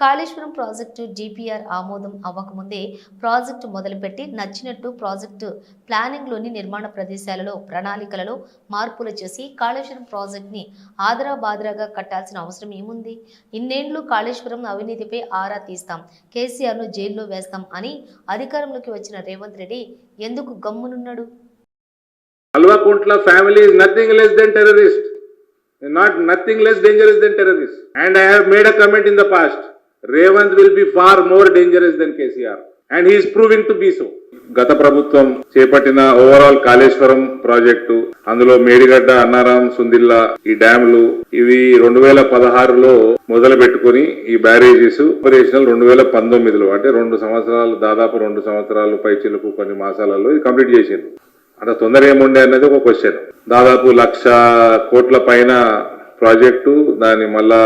Kaleshwaram project DPR ఆమోదం అవ్వకముందే project మొదలుపెట్టి నచ్చినట్టు ప్రాజెక్టు ప్లానింగ్లోని నిర్మాణ ప్రదేశాలలో ప్రణాళికలలో మార్పులు చేసి కాళేశ్వరం ప్రాజెక్టుని ఆదరా బాదరాగా కట్టాల్సిన అవసరం ఏముంది? ఇన్నేళ్ళు కాళేశ్వరం అవినీతిపై ఆరా తీస్తాం కేసీఆర్ను జైల్లో వేస్తాం అని అధికారంలోకి వచ్చిన రేవంత్ రెడ్డి ఎందుకు గమ్మునున్నాడు? Kalvakuntla family is nothing less than terrorist not nothing less dangerous than terrorist and I have made a comment in the past Revanth will be far more dangerous than KCR and he proving to be so గత ప్రభుత్వం చేపట్టిన overall Kaleshwaram project అందులో మేడిగడ్డ అన్నారం సుందిల్లా ఈ డ్యాములు ఇవి రెండు వేల పదహారులో మొదలు పెట్టుకుని ఈ బ్యారేజెస్ ఆపరేషనల్ రెండు వేల పంతొమ్మిదిలో అంటే రెండు సంవత్సరాలు దాదాపు రెండు సంవత్సరాలు పైచిలకు కొన్ని మాసాలలో ఇది కంప్లీట్ చేసింది అంత తొందర ఏముండే అన్నది ఒక క్వశ్చన్ దాదాపు లక్ష కోట్ల పైన ప్రాజెక్టు దాన్ని మళ్ళా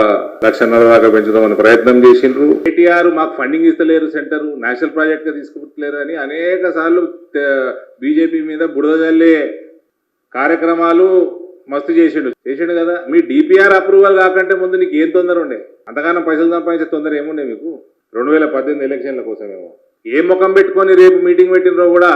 లక్షన్నర దాకా పెంచుదామని ప్రయత్నం చేసిండ్రు. కేటీఆర్ మాకు ఫండింగ్ ఇస్తలేరు సెంటర్ నేషనల్ ప్రాజెక్ట్గా తీసుకుంటలేరు అని అనేక సార్లు బీజేపీ మీద బుడదల్లే కార్యక్రమాలు మస్తు చేసిండు. చేసిండు కదా? మీ డిపిఆర్ అప్రూవల్ కాకంటే ముందు నీకు ఏం తొందర ఉండే? అంతగానో పైసలు సంపాదించే తొందర ఏముండే మీకు? రెండు వేల పద్దెనిమిది ఎలక్షన్ల కోసమేమో. ఏ ముఖం పెట్టుకొని రేపు మీటింగ్ పెట్టినరో కూడా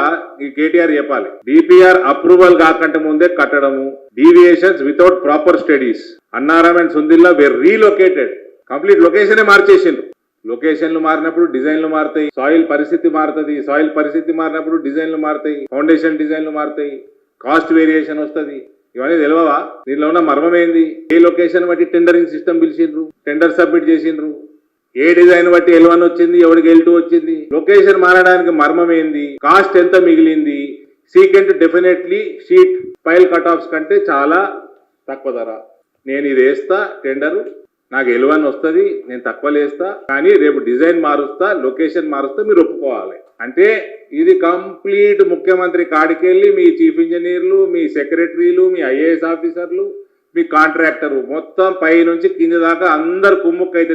ఈ కేటీఆర్ చెప్పాలి. డిపిఆర్ అప్రూవల్ కాకంటే ముందే కట్టడము deviations without proper studies Annaram and Sundilla were relocated complete లొకేషనే మార్చేసిండ్రు. లొకేషన్లు మారినప్పుడు డిజైన్లు మారుతాయి సాయిల్ పరిస్థితి మారుతుంది సాయిల్ పరిస్థితి మారినప్పుడు డిజైన్లు మారుతాయి ఫౌండేషన్ డిజైన్లు మారుతాయి కాస్ట్ వేరియేషన్ వస్తుంది. ఇవన్నీ తెలియవా దీనిలో ఉన్న మర్మం ఏంది? ఏ లొకేషన్ బట్టి టెండరింగ్ సిస్టమ్ పిలిచిండ్రు టెండర్ సబ్మిట్ చేసిండ్రు ఏ డిజైన్ బట్టి ఎల్ వన్ వచ్చింది ఎవరికి ఎల్ టూ వచ్చింది? లొకేషన్ మారడానికి మర్మం ఏంది? కాస్ట్ ఎంత మిగిలింది? Secant definitely sheet file cut offs కంటే చాలా తక్కువ ధర. నేను ఇది వేస్తా టెండరు. నాకు ఎల్ వన్ వస్తుంది నేను తక్కువ వేస్తా కానీ రేపు డిజైన్ మారుస్తా లొకేషన్ మారుస్తా మీరు ఒప్పుకోవాలి. అంటే ఇది కంప్లీట్ ముఖ్యమంత్రి కాడికెళ్ళి మీ చీఫ్ ఇంజనీర్లు మీ సెక్రటరీలు మీ ఐఏఎస్ ఆఫీసర్లు మీ కాంట్రాక్టర్ మొత్తం పై నుంచి కింద దాకా అందరు కుమ్ముక్కైతే